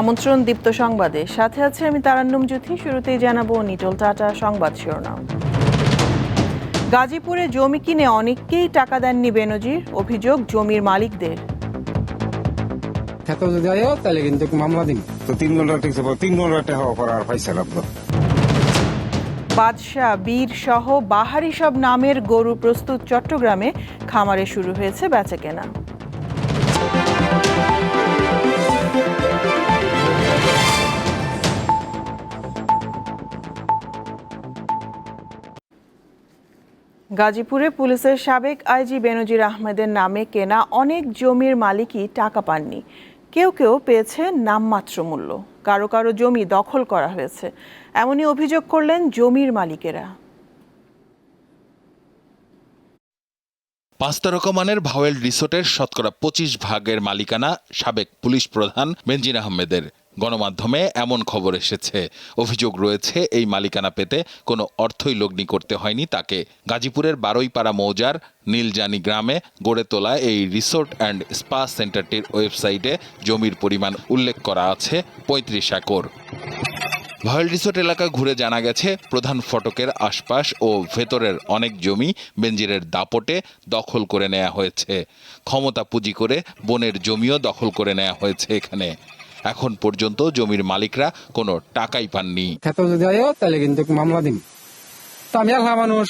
আমন্ত্রণ দীপ্ত সংবাদে। সাথে আছে আমি তারান্নম জ্যোতি শুরুতেই জানাব নিটল টাটা সংবাদ শিরোনাম। গাজীপুরে জমি কিনে অনেককেই টাকা দেননি বেনজির অভিযোগ জমির মালিকদের। খেতে যদি তাহলে কিন্তু মামলা দিন। তো তিন ঘণ্টা টিকছে তিন ঘণ্টা টাকা করার পয়সা লাগতো বাদশাহ বীর সহ বাহারি সব নামের গরু প্রস্তুত চট্টগ্রামে খামারে শুরু হয়েছে বেচাকেনা গাজীপুরে পুলিশের সাবেক আইজি বেনজির আহমেদের নামে কেনা অনেক জমির মালিকই টাকা পাননি। কেউ কেউ পেয়েছে নামমাত্র মূল্য। কারও কারও জমি দখল করা হয়েছে। এমনই অভিযোগ করলেন জমির মালিকেরা। পাঁচ তারকা মানের ভাওয়েল রিসোর্টের শতকরা পঁচিশ ভাগের মালিকানা সাবেক পুলিশ প্রধান বেনজির আহমেদের। গণমাধ্যমে এমন খবর এসেছে। অভিযোগ রয়েছে, এই মালিকানা পেতে কোনো অর্থই লগ্নি করতে হয়নি তাকে। গাজীপুরের বারৈপাড়া মৌজার নীলজানি গ্রামে গড়ে তোলা এই রিসোর্ট অ্যান্ড স্পা সেন্টারটির ওয়েবসাইটে জমির পরিমাণ উল্লেখ করা আছে পঁয়ত্রিশ একর। ভয়েল রিসোর্ট এলাকা ঘুরে জানা গেছে, প্রধান ফটকের আশপাশ ও ভেতরের অনেক জমি বেঞ্জিরের দাপটে দখল করে নেওয়া হয়েছে। ক্ষমতা পুঁজি করে বনের জমিও দখল করে নেওয়া হয়েছে এখানে। এখন পর্যন্ত জমির মালিকরা কোনো টাকাই পাননি। খেতে যদি হয় তাহলে কিন্তু মামলা দিন। তো আমি একলা মানুষ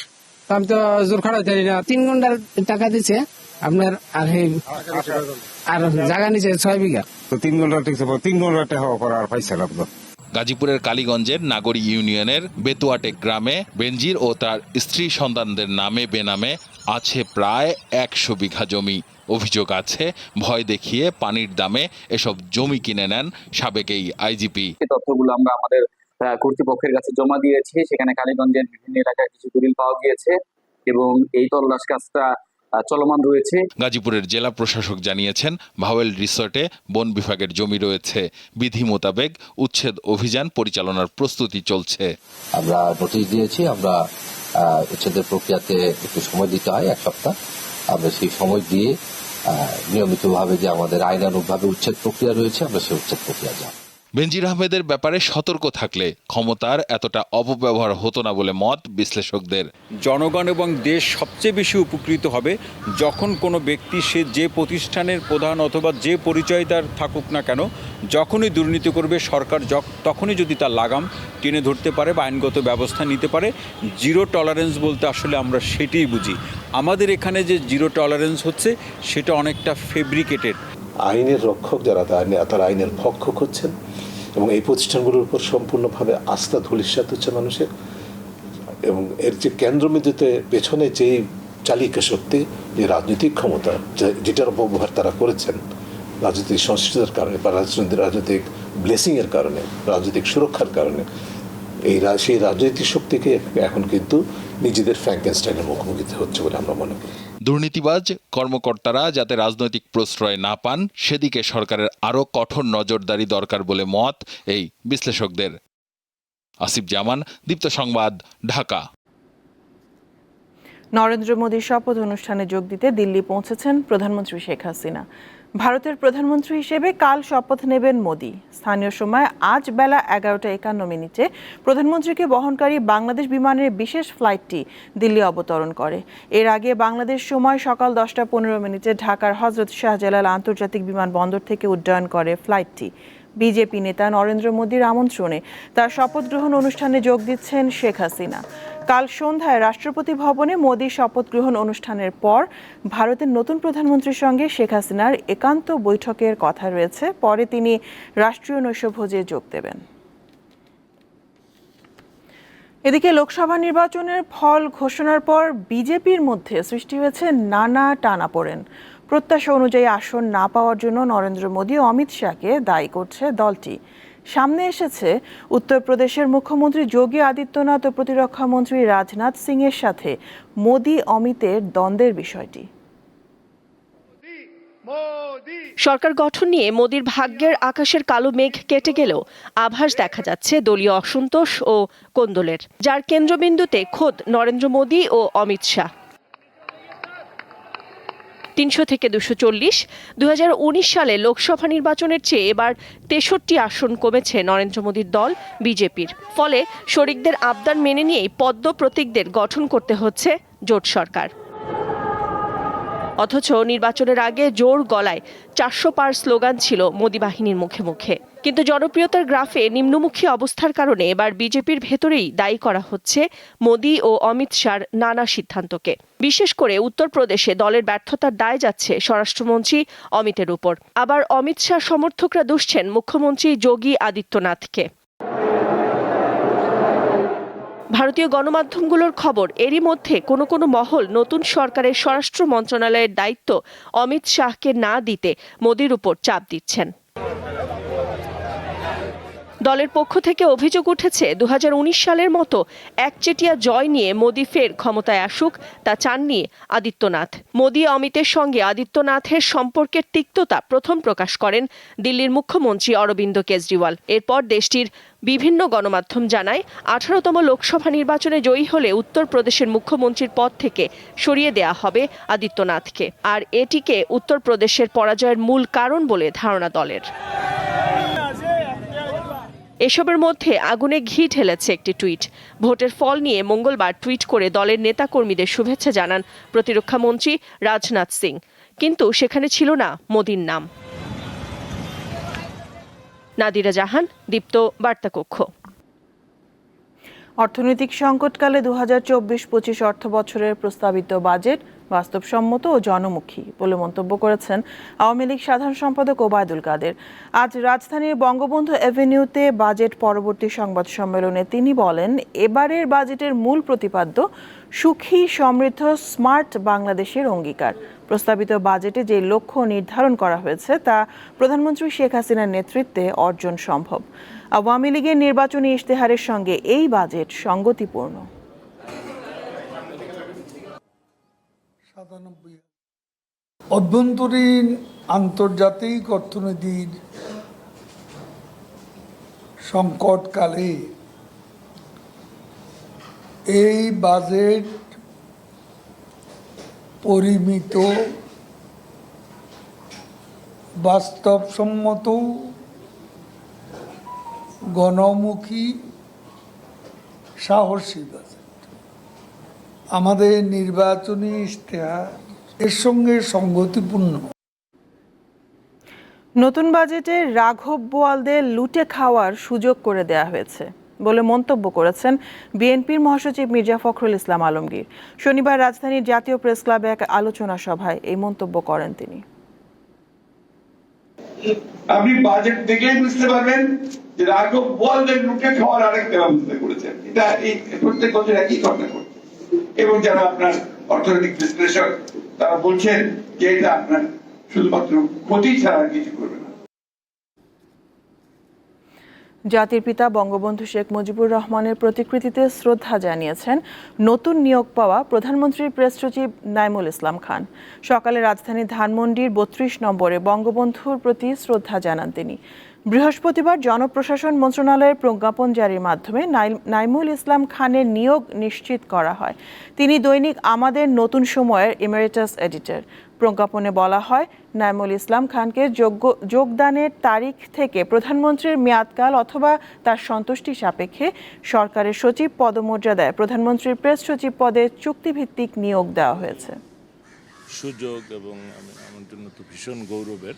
তো আমি তো জোর পারি না। তিন ঘণ্টার টাকা দিছে আপনার আর আর জায়গা নিচে ছয় বিঘা। তো তিন ঘণ্টা টিকছে তিন ঘণ্টা টাকা করার পয়সা লাগতো গাজীপুরের কালীগঞ্জের নাগরী ইউনিয়নের বেতুয়াটেক গ্রামে বেনজির ও তার স্ত্রী সন্তানদের নামে বেনামে আছে প্রায় একশো বিঘা জমি। অভিযোগ আছে ভয় দেখিয়ে পানির দামে এসব জমি কিনে নেন সাবেক এই আইজিপি। এই তথ্যগুলো আমরা আমাদের কর্তৃপক্ষের কাছে জমা দিয়েছি। সেখানে কালীগঞ্জের বিভিন্ন এলাকায় কিছু দলিল পাওয়া গিয়েছে এবং এই তল্লাশ কাজটা আহ, চলমান রয়েছে। গাজীপুরের জেলা প্রশাসক জানিয়েছেন ভাওয়েল রিসর্টে বন বিভাগের জমি রয়েছে। বিধি মোতাবেক উচ্ছেদ অভিযান পরিচালনার প্রস্তুতি চলছে। আমরা নোটিশ দিয়েছি আমরা উচ্ছেদের প্রক্রিয়াতে একটু সময় দিতে হয়, এক সপ্তাহ। আমরা সেই সময় দিয়ে নিয়মিতভাবে যে আমাদের আইনানুগভাবে উচ্ছেদ প্রক্রিয়া রয়েছে, আমরা সেই উচ্ছেদ প্রক্রিয়া যাব বেনজির আহমেদের ব্যাপারে সতর্ক থাকলে ক্ষমতার এতটা অপব্যবহার হতো না বলে মত বিশ্লেষকদের। জনগণ এবং দেশ সবচেয়ে বেশি উপকৃত হবে যখন কোনো ব্যক্তি সে যে প্রতিষ্ঠানের প্রধান অথবা যে পরিচয় তার থাকুক না কেন, যখনই দুর্নীতি করবে, সরকার তখনই যদি তার লাগাম টেনে ধরতে পারে বা আইনগত ব্যবস্থা নিতে পারে, জিরো টলারেন্স বলতে আসলে আমরা সেটাই বুঝি। আমাদের এখানে যে জিরো টলারেন্স হচ্ছে, সেটা অনেকটা ফেব্রিকেটেড। আইনের রক্ষক যারা, তারা আইনের ভক্ষক হচ্ছেন এবং এই প্রতিষ্ঠানগুলোর উপর সম্পূর্ণভাবে আস্থা ধূলিসাৎ হচ্ছে মানুষের। এবং এর যে কেন্দ্রবিন্দুতে পেছনে যেই চালিকা শক্তি, যে রাজনৈতিক ক্ষমতা যেটার অপব্যবহার তারা করেছেন, রাজনৈতিক সংশ্লিষ্টতার কারণে বা রাজনৈতিক রাজনৈতিক ব্লেসিংয়ের কারণে, রাজনৈতিক সুরক্ষার কারণে, এই সেই রাজনৈতিক শক্তিকে এখন কিন্তু নিজেদের ফ্র্যাঙ্কেনস্টাইনের মুখোমুখি হচ্ছে বলে আমরা মনে করি। দুর্নীতিবাজ কর্মকর্তারা যাতে রাজনৈতিক প্রশ্রয় না পান সেদিকে সরকারের আরও কঠোর নজরদারি দরকার বলে মত এই বিশ্লেষকদের। আসিফ জামান দীপ্ত সংবাদ ঢাকা। নরেন্দ্র মোদীর শপথ অনুষ্ঠানে যোগ দিতে দিল্লি পৌঁছেছেন প্রধানমন্ত্রী শেখ হাসিনা। ভারতের প্রধানমন্ত্রী হিসেবে কাল শপথ নেবেন মোদী। স্থানীয় সময় আজ বেলা এগারোটা একান্ন মিনিটে প্রধানমন্ত্রীকে বহনকারী বাংলাদেশ বিমানের বিশেষ ফ্লাইটটি দিল্লি অবতরণ করে। এর আগে বাংলাদেশ সময় সকাল দশটা পনেরো মিনিটে ঢাকার হজরত শাহজালাল আন্তর্জাতিক বিমানবন্দর থেকে উড্ডয়ন করে ফ্লাইটটি। বিজেপি নেতা নরেন্দ্র মোদীর আমন্ত্রণে তার শপথ গ্রহণ অনুষ্ঠানে যোগ দিচ্ছেন শেখ হাসিনা। কাল সন্ধ্যায় রাষ্ট্রপতি ভবনে মোদী শপথ গ্রহণ অনুষ্ঠানের পর ভারতের নতুন প্রধানমন্ত্রীর সঙ্গে শেখ হাসিনার একান্ত বৈঠকের কথা রয়েছে। পরে তিনি রাষ্ট্রীয় নৈশভোজে যোগ দেবেন। এদিকে লোকসভা নির্বাচনের ফল ঘোষণার পর বিজেপির মধ্যে সৃষ্টি হয়েছে নানা টানাপোড়েন। প্রত্যাশা অনুযায়ী আসন না পাওয়ার জন্য নরেন্দ্র মোদী ও অমিত শাহকে দায়ী করছে দলটি। সামনে এসেছে উত্তরপ্রদেশের মুখ্যমন্ত্রী যোগী আদিত্যনাথ ও প্রতিরক্ষা মন্ত্রী রাজনাথ সিং এর সাথে মোদী অমিতের দ্বন্দ্বের বিষয়টি। সরকার গঠন নিয়ে মোদির ভাগ্যের আকাশের কালো মেঘ কেটে গেলেও আভাস দেখা যাচ্ছে দলীয় অসন্তোষ ও কোন্দলের, যার কেন্দ্রবিন্দুতে খোদ নরেন্দ্র মোদী ও অমিত শাহ। তিনশো থেকে দুশো চল্লিশ। দু সালে লোকসভা নির্বাচনের চেয়ে এবার তেষট্টি আসন কমেছে নরেন্দ্র মোদীর দল, বিজেপির। ফলে শরিকদের আবদার মেনে নিয়েই পদ্ম প্রতীকদের গঠন করতে হচ্ছে জোট সরকার। অথচ নির্বাচনের আগে জোর গলায় চারশো পার স্লোগান ছিল মোদী বাহিনীর মুখে মুখে। কিন্তু জনপ্রিয়তার গ্রাফে নিম্নমুখী অবস্থার কারণে এবার বিজেপির ভেতরেই দায়ী করা হচ্ছে মোদী ও অমিত শাহর নানা সিদ্ধান্তকে। বিশেষ করে উত্তরপ্রদেশে দলের ব্যর্থতার দায় যাচ্ছে স্বরাষ্ট্রমন্ত্রী অমিতের উপর। আবার অমিত শাহ সমর্থকরা দুষছেন মুখ্যমন্ত্রী যোগী আদিত্যনাথকে। ভারতীয় গণমাধ্যমগুলোর খবর, এরই মধ্যে কোনো কোনো মহল নতুন সরকারের স্বরাষ্ট্র মন্ত্রণালয়ের দায়িত্ব অমিত শাহকে না দিতে মোদির উপর চাপ দিচ্ছেন। দলের পক্ষ থেকে অভিযোগ উঠেছে দু হাজার উনিশ সালের মতো একচেটিয়া জয় নিয়ে মোদি ফের ক্ষমতায় আসুক, তা চাননি আদিত্যনাথ। মোদি অমিতের সঙ্গে আদিত্যনাথের সম্পর্কের তিক্ততা প্রথম প্রকাশ করেন দিল্লির মুখ্যমন্ত্রী অরবিন্দ কেজরিওয়াল। এরপর দেশটির বিভিন্ন গণমাধ্যম জানায়, আঠারোতম লোকসভা নির্বাচনে জয়ী হলে উত্তরপ্রদেশের মুখ্যমন্ত্রীর পদ থেকে সরিয়ে দেয়া হবে আদিত্যনাথকে। আর এটিকে উত্তরপ্রদেশের পরাজয়ের মূল কারণ বলে ধারণা দলের। এসবের মধ্যে আগুনে ঘি ঢেলেছে একটি টুইট। ভোটের ফল নিয়ে মঙ্গলবার টুইট করে দলের নেতাকর্মীদের শুভেচ্ছা জানান প্রতিরক্ষা মন্ত্রী রাজনাথ সিং। কিন্তু সেখানে ছিল না মোদির নাম। নাদিরা জাহান, দীপ্ত, বার্তাকক্ষ। অর্থনৈতিক সংকটকালে দু হাজার চব্বিশ পঁচিশ অর্থ বছরের প্রস্তাবিত বাজেট বাস্তবসম্মত ও জনমুখী বলে মন্তব্য করেছেন আওয়ামী লীগ সাধারণ সম্পাদক ওবায়দুল কাদের। আজ রাজধানীর বঙ্গবন্ধু এভিনিউতে বাজেট পরবর্তী সংবাদ সম্মেলনে তিনি বলেন, এবারের বাজেটের মূল প্রতিপাদ্য সুখী, সমৃদ্ধ, স্মার্ট বাংলাদেশের অঙ্গীকার। প্রস্তাবিত বাজেটে যে লক্ষ্য নির্ধারণ করা হয়েছে, তা প্রধানমন্ত্রী শেখ হাসিনার নেতৃত্বে অর্জন সম্ভব। আওয়ামী লীগের নির্বাচনী ইশতেহারের সঙ্গে এই বাজেট সঙ্গতিপূর্ণ। অভ্যন্তরীণ আন্তর্জাতিক অর্থনীতির সংকটকালে এই বাজেট পরিমিত বাস্তবসম্মত গণমুখী সাহসী বাজেট। আমাদের নির্বাচনী ইশতেহার এর সঙ্গে সঙ্গতিপূর্ণ। নতুন বাজেটে রাঘব বোয়ালদের লুটে খাওয়ার সুযোগ করে দেয়া হয়েছে বলে মন্তব্য করেছেন বিএনপির মহাসচিব মির্জা ফখরুল ইসলাম আলমগীর। শনিবার রাজধানীর জাতীয় প্রেস ক্লাবে এক আলোচনা সভায় এই মন্তব্য করেন তিনি। আপনি বাজেট দেখেই বুঝতে পারবেন যে রাঘব বোয়ালদের লুটে খাওয়ার আরেকটা ব্যবস্থা করেছেন। এটা এই প্রত্যেক বছর একই ঘটনা করছে এবং যারা আপনার অর্থনৈতিক বিশ্লেষক, তারা বলছেন যে এটা আপনার শুধুমাত্র ক্ষতি ছাড়া কিছু করবে না। জাতির পিতা বঙ্গবন্ধু শেখ মুজিবুর রহমানের প্রতিকৃতিতে শ্রদ্ধা জানিয়েছেন নতুন নিয়োগ পাওয়া প্রধানমন্ত্রীর প্রেস সচিব নাইমুল ইসলাম খান। সকালে রাজধানীর ধানমন্ডির বত্রিশ নম্বরে বঙ্গবন্ধুর প্রতি শ্রদ্ধা জানান তিনি। বৃহস্পতিবার জনপ্রশাসন মন্ত্রণালয়ের প্রজ্ঞাপন জারির মাধ্যমে নাইমুল ইসলাম খানের নিয়োগ নিশ্চিত করা হয়। তিনি দৈনিক আমাদের নতুন সময়ের ইমেরিটাস এডিটর। প্রজ্ঞাপনে বলা হয়, নাইমুল ইসলাম খানকে যোগ্য, যোগদানের তারিখ থেকে প্রধানমন্ত্রীর মেয়াদকাল অথবা তার সন্তুষ্টি সাপেক্ষে সরকারের সচিব পদমর্যাদায় প্রধানমন্ত্রীর প্রেস সচিব পদে চুক্তিভিত্তিক নিয়োগ দেওয়া হয়েছে। সুযোগ এবং আমার জন্য তো ভীষণ গৌরবের।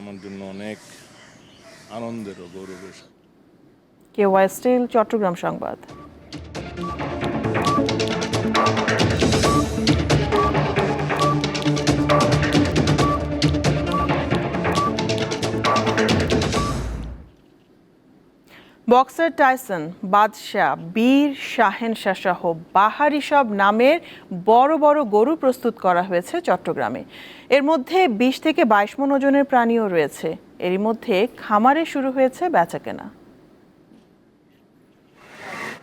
আমার জন্য অনেক আনন্দের ও গৌরবের কে ওয়াই স্টিল, চট্টগ্রাম সংবাদ। বক্সার টাইসন, বাদশাহ, বীর শাহেনশাহ সহ বাহারি সব নামের বড় বড় গরু প্রস্তুত করা হয়েছে চট্টগ্রামে। এর মধ্যে বিশ থেকে বাইশ মন ওজনের প্রাণীও রয়েছে। এরই মধ্যে খামারে শুরু হয়েছে বেচাকেনা।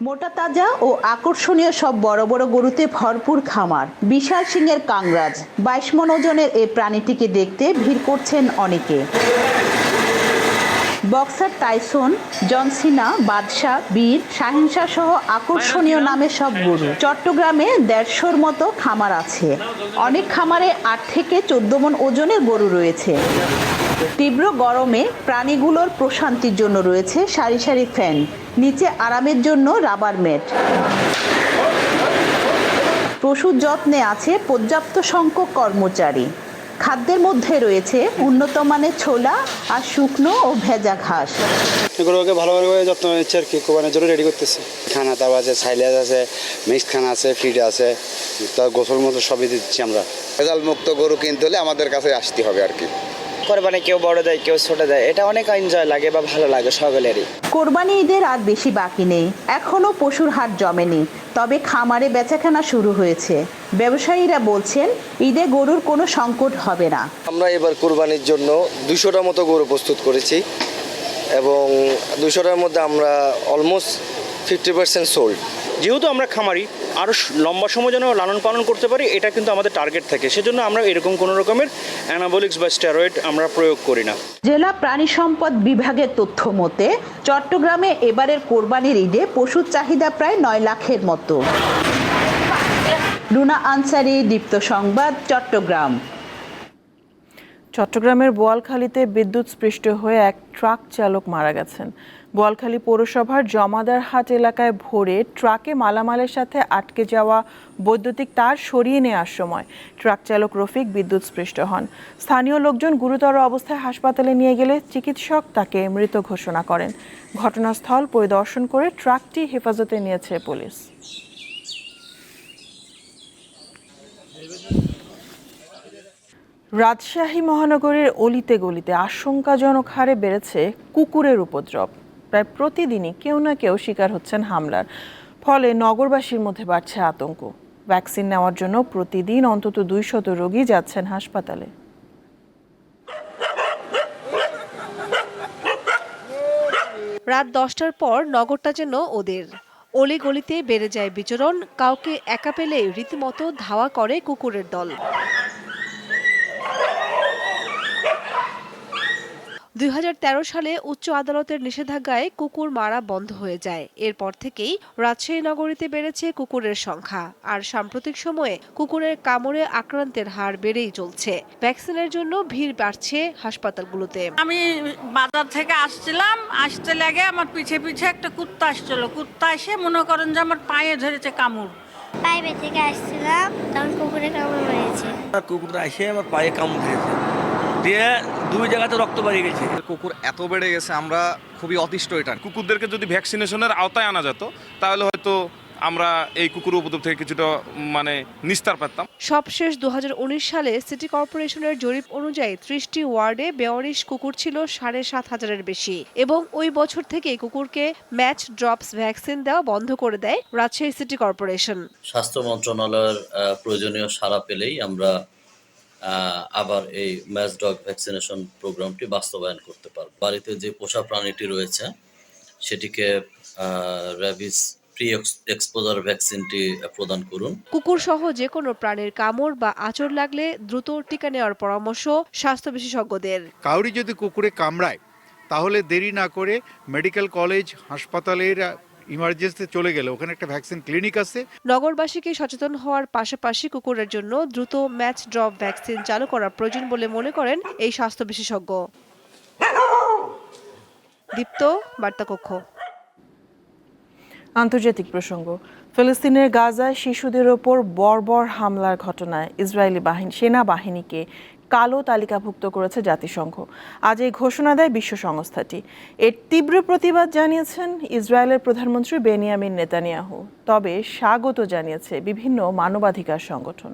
মোটা তাজা ও আকর্ষণীয় সব বড় বড় গরুতে ভরপুর খামার। বিশাল সিংয়ের কাংরাজ। বাইশ মন ওজনের এই প্রাণীটিকে দেখতে ভিড় করছেন অনেকে। বক্সার টাইসন জনসিনা বাদশাহ বীর শাহিনশাহ সহ আকর্ষণীয় নামে? সব গরু। চট্টগ্রামে দেড়শোর মতো খামার আছে। অনেক খামারে আট থেকে চোদ্দ মন ওজনের গরু রয়েছে। তীব্র গরমে প্রাণীগুলোর প্রশান্তির জন্য রয়েছে সারি সারি ফ্যান নিচে আরামের জন্য রাবার ম্যাট। পশুর যত্নে আছে পর্যাপ্ত সংখ্যক কর্মচারী। খাদ্যের মধ্যে রয়েছে উন্নত মানের ছোলা আর শুকনো ও ভেজা ঘাস। এগুলোকে ভালোভাবে যত্ন নিচ্ছে আর কি কোরবানির জন্য রেডি করতেছে। খানা তারপর আছে সাইলেজ আছে মিক্স খানা আছে ফিড আছে তার গোসল মতো সবই দিচ্ছি আমরা। ভেজাল মুক্ত গরু কিনতে হলে আমাদের কাছে আসতে হবে আর কি। কোরবানি কেউ বড় দেয় কেউ ছোট দেয় এটা অনেক এনজয় লাগে বা ভালো লাগে সকলেরই। কোরবানি ঈদের আর বেশি বাকি নেই এখনও পশুর হাট জমেনি তবে খামারে বেচাকেনা শুরু হয়েছে। ব্যবসায়ীরা বলছেন ঈদে গরুর কোনো সংকট হবে না। আমরা এবার কোরবানির জন্য দুশোটার মতো গরু প্রস্তুত করেছি এবং দুশোটার মধ্যে আমরা অলমোস্ট ফিফটি পার্সেন্ট সোল্ড যেহেতু আমরা খামারি আরও লম্বা সময় যেন লালন পালন করতে পারি এটা কিন্তু আমাদের টার্গেট থাকে। সেজন্য আমরা এরকম কোনো রকমের অ্যানাবলিক্স বা স্টেরয়েড আমরা প্রয়োগ করি না। জেলা প্রাণী সম্পদ বিভাগের তথ্য মতে চট্টগ্রামে এবারের কোরবানির ঈদে পশুর চাহিদা প্রায় নয় লাখের মতো। রুনা আনসারি দীপ্ত সংবাদ চট্টগ্রাম। চট্টগ্রামের বোয়ালখালীতে বিদ্যুৎ স্পৃষ্ট হয়ে এক ট্রাক চালক মারা গেছেন। বোয়ালখালী পৌরসভার জমাদার হাট এলাকায় ভোরে ট্রাকে মালামালের সাথে আটকে যাওয়া বৈদ্যুতিক তার সরিয়ে নেওয়ার সময় ট্রাক চালক রফিক বিদ্যুৎ স্পৃষ্ট হন। স্থানীয় লোকজন গুরুতর অবস্থায় হাসপাতালে নিয়ে গেলে চিকিৎসক তাকে মৃত ঘোষণা করেন। ঘটনাস্থল পরিদর্শন করে ট্রাকটি হেফাজতে নিয়েছে পুলিশ। রাজশাহী মহানগরের অলিতে গলিতে আশঙ্কাজনক হারে বেড়েছে কুকুরের উপদ্রব। প্রায় প্রতিদিনই কেউ না কেউ শিকার হচ্ছেন হামলার। ফলে নগরবাসীর মধ্যে বাড়ছে আতঙ্ক। ভ্যাকসিন নেওয়ার জন্য প্রতিদিন অন্তত দুইশত রোগী যাচ্ছেন হাসপাতালে। রাত দশটার পর নগরটা যেন ওদের। অলি গলিতে বেড়ে যায় বিচরণ, কাউকে একা পেলে রীতিমতো ধাওয়া করে কুকুরের দল। দুই হাজার তেরো সালে উচ্চ আদালতের নিষেধাজ্ঞায় কুকুর মারা বন্ধ হয়ে যায়। এরপর থেকেই রাজশাহী নগরীতে বেড়েছে কুকুরের সংখ্যা। আর সাম্প্রতিক সময়ে কুকুরের কামড়ে আক্রান্তের হার বেড়েই চলছে। ভ্যাকসিনের জন্য ভিড় বাড়ছে হাসপাতালগুলোতে। আমি বাজার থেকে আসছিলাম আসতে লাগে আমার পিছে পিছে একটা কুত্তা আসছিল। কুত্তা এসে মনে করেন যে আমার পায়ে ধরেছে কামড়। পাইপে থেকে আসছিলাম তখন কুকুরে কামড় মেরেছে কুকুরটা এসে আমার পায়ে কামড় দিয়েছে। দিয়ে দুই জায়গাতে রক্ত বাড়িয়ে গেছে। কুকুর এত বেড়ে গেছে আমরা খুবই অতিষ্ঠ এটা। কুকুরদেরকে যদি ভ্যাকসিনেশনের আওতায় আনা যেত তাহলে হয়তো আমরা এই কুকুর উপদ্রব থেকে কিছুটা মানে নিস্তার পেতাম সবশেষ দুহাজার উনিশ সালে সিটি কর্পোরেশনের জরিপ অনুযায়ী ত্রিশটি ওয়ার্ডে বেওয়ারিশ কুকুর ছিল সাড়ে সাত হাজারের বেশি। এবং ওই বছর থেকে কুকুরকে ম্যাচ ড্রপস ভ্যাকসিন দেওয়া বন্ধ করে দেয় রাজশাহী সিটি কর্পোরেশন। স্বাস্থ্য মন্ত্রণালয়ের আহ, প্রয়োজনীয় সাড়া পেলেই আমরা আবার এই ম্যাচ ডগ ভ্যাকসিনেশন প্রোগ্রামটি বাস্তবায়ন করতে পারব। বাড়িতে যে পোষা প্রাণীটি রয়েছে সেটিকে র্যাবিস প্রি এক্সপোজার ভ্যাকসিনটি প্রদান করুন। কুকুর সহ যে কোনো প্রাণীর কামড় বা আঁচড় লাগলে দ্রুত টিকা নেওয়ার পরামর্শ স্বাস্থ্য বিশেষজ্ঞদের। কাউরি যদি কুকুরে কামড়ায় তাহলে দেরি না করে মেডিকেল কলেজ হাসপাতালের ইমার্জেন্সিতে চলে গেলে ওখানে একটা ভ্যাকসিন ক্লিনিক আছে। নগরবাসীকে সচেতন হওয়ার পাশাপাশি কুকুরের জন্য দ্রুত ম্যাচ ড্রপ ভ্যাকসিন চালু করা প্রয়োজন বলে মনে করেন এই স্বাস্থ্য বিশেষজ্ঞ। দীপ্ত বার্তাকক্ষ। আন্তর্জাতিক প্রসঙ্গ ফিলিস্তিনের গাজায় শিশুদের ওপর বর্বর হামলার ঘটনায় ইসরায়েলি বাহিনী সেনাবাহিনীকে কালো তালিকাভুক্ত করেছে জাতিসংঘ। আজ এই ঘোষণা দেয় বিশ্ব সংস্থাটি। এর তীব্র প্রতিবাদ জানিয়েছেন ইসরায়েলের প্রধানমন্ত্রী বেনিয়ামিন নেতানিয়াহু। তবে স্বাগত জানিয়েছে বিভিন্ন মানবাধিকার সংগঠন।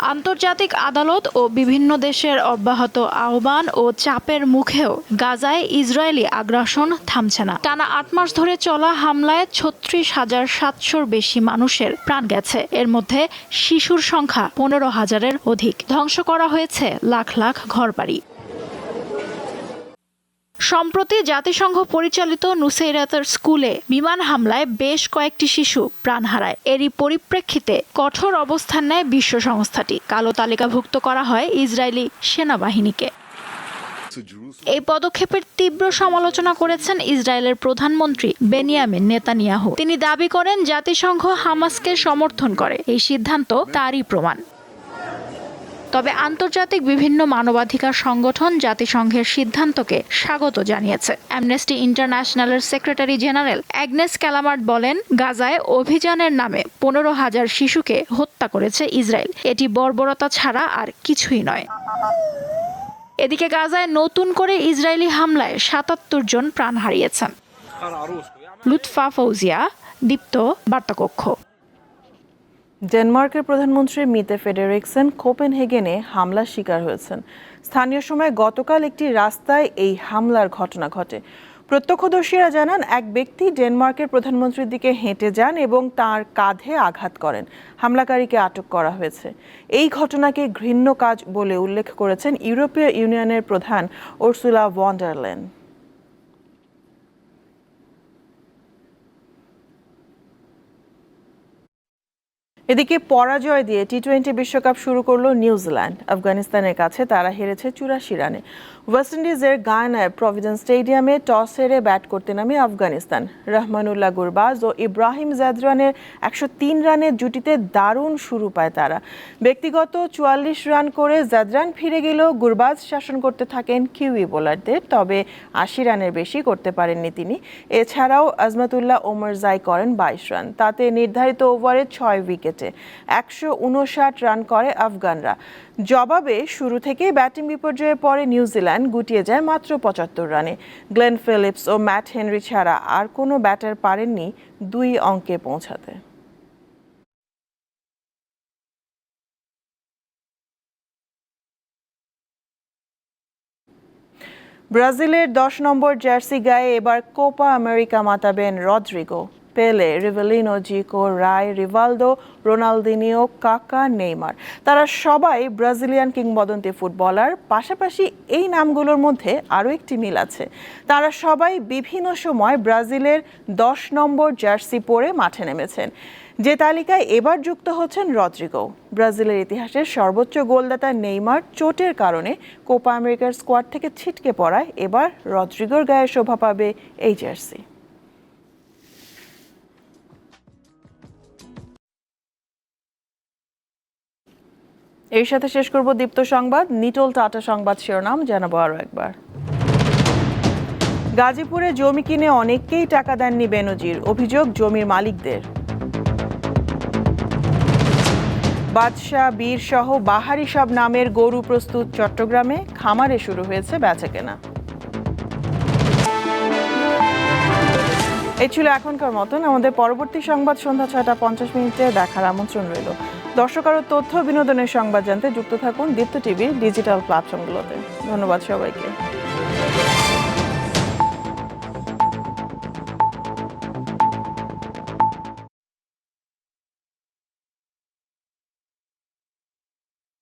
আন্তর্জাতিক আদালত ও বিভিন্ন দেশের অব্যাহত আহ্বান ও চাপের মুখেও গাজায় ইসরায়েলি আগ্রাসন থামছে না। টানা আট মাস ধরে চলা হামলায় ছত্রিশ হাজার সাতশোর বেশি মানুষের প্রাণ গেছে। এর মধ্যে শিশুর সংখ্যা পনেরো হাজারের অধিক। ধ্বংস করা হয়েছে লাখ লাখ ঘরবাড়ি। সম্প্রতি জাতিসংঘ পরিচালিত নুসেইরাতের স্কুলে বিমান হামলায় বেশ কয়েকটি শিশু প্রাণ হারায়। এরই পরিপ্রেক্ষিতে কঠোর অবস্থান নেয় বিশ্ব সংস্থাটি। কালো তালিকাভুক্ত করা হয় ইসরায়েলি সেনাবাহিনীকে। এই পদক্ষেপের তীব্র সমালোচনা করেছেন ইসরায়েলের প্রধানমন্ত্রী বেনিয়ামিন নেতানিয়াহু। তিনি দাবি করেন, জাতিসংঘ হামাসকে সমর্থন করে। এই সিদ্ধান্ত তারই প্রমাণ। তবে আন্তর্জাতিক বিভিন্ন মানবাধিকার সংগঠন জাতিসংঘের সিদ্ধান্তকে স্বাগত জানিয়েছে। অ্যামনেস্টি ইন্টারন্যাশনালের সেক্রেটারি জেনারেল অ্যাগনেস ক্যালামার্ট বলেন, গাজায় অভিযানের নামে পনেরো হাজার শিশুকে হত্যা করেছে ইসরায়েল। এটি বর্বরতা ছাড়া আর কিছুই নয়। এদিকে গাজায় নতুন করে ইসরায়েলি হামলায় সাতাত্তর জন প্রাণ হারিয়েছেন। লুৎফা ফৌজিয়া, দীপ্ত বার্তাকক্ষ। ডেনমার্কের প্রধানমন্ত্রী মিতে ফেডেরিকসেন কোপেনহেগেনে হামলার শিকার হয়েছেন। স্থানীয় সময় গতকাল একটি রাস্তায় এই হামলার ঘটনা ঘটে। প্রত্যক্ষদর্শীরা জানান, এক ব্যক্তি ডেনমার্কের প্রধানমন্ত্রীর দিকে হেঁটে যান এবং তার কাঁধে আঘাত করেন। হামলাকারীকে আটক করা হয়েছে। এই ঘটনাকে ঘৃণ্য কাজ বলে উল্লেখ করেছেন ইউরোপীয় ইউনিয়নের প্রধান ওরসুলা ভন্ডারল্যান্ড এদিকে পরাজয় দিয়ে টি টোয়েন্টি বিশ্বকাপ শুরু করল নিউজিল্যান্ড আফগানিস্তানের কাছে তারা হেরেছে চুরাশি রানে। ওয়েস্ট ইন্ডিজের গায়ানায় প্রভিডেন্স স্টেডিয়ামে টস হেরে ব্যাট করতে নামে আফগানিস্তান। রহমানুল্লাহ গুরবাজ ও ইব্রাহিম জাদরানের একশো তিন রানের জুটিতে দারুণ শুরু পায় তারা। ব্যক্তিগত চুয়াল্লিশ রান করে জাদরান ফিরে গেলেও গুরবাজ শাসন করতে থাকেন কিউই বোলারদের, তবে আশি রানের বেশি করতে পারেননি তিনি। এছাড়াও আজমাতুল্লাহ ওমর জাই করেন বাইশ রান। তাতে নির্ধারিত ওভারে ছয় উইকেটে। একশো উনষাট রান করে আফগানরা। জবাবে শুরু থেকেই ব্যাটিং বিপর্যয়ে পরে নিউজিল্যান্ড, গুটিয়ে যায় মাত্র পঁচাত্তর রানে। গ্লেন ফিলিপস ও ম্যাট হেনরি ছাড়া আর কোনো ব্যাটার পারেননি দুই অঙ্কে পৌঁছাতে। ব্রাজিলের দশ নম্বর জার্সি গায়ে এবার Copa America মাতাবেন Rodrygo. Pele Rivelino, Zico Rai Rivaldo, Ronaldinho, Kaka, Neymar. তারা সবাই ব্রাজিলিয়ান কিংবদন্তি ফুটবলার। পাশাপাশি এই নামগুলোর মধ্যে আরও একটি মিল আছে। তারা সবাই বিভিন্ন সময় ব্রাজিলের দশ নম্বর জার্সি পরে মাঠে নেমেছেন। যে তালিকায় এবার যুক্ত হচ্ছেন রদ্রিগো। ব্রাজিলের ইতিহাসের সর্বোচ্চ গোলদাতা নেইমার চোটের কারণে কোপা আমেরিকার স্কোয়াড থেকে ছিটকে পড়ায় এবার রদ্রিগোর গায়ে শোভা পাবে এই জার্সি। এর সাথে শেষ করব দীপ্ত সংবাদ, নিটল টাটা সংবাদ শিরোনাম, জানাব আরও একবার। গাজীপুরে জমি কিনে অনেককেই টাকা দেননি বেনজির, অভিযোগ জমির মালিকদের। বাদশাহ বীর সহ বাহারি সব নামের গরু প্রস্তুত চট্টগ্রামে, খামারে শুরু হয়েছে বেচাকেনা। এই ছিল এখনকার মতন, আমাদের পরবর্তী সংবাদ সন্ধ্যা ছয়টা পঞ্চাশ মিনিটে দেখার আমন্ত্রণ রইল। দর্শক আরও তথ্য বিনোদনের সংবাদ জানতে যুক্ত থাকুন দীপ্ত টিভির ডিজিটাল প্ল্যাটফর্মগুলোতে। ধন্যবাদ সবাইকে।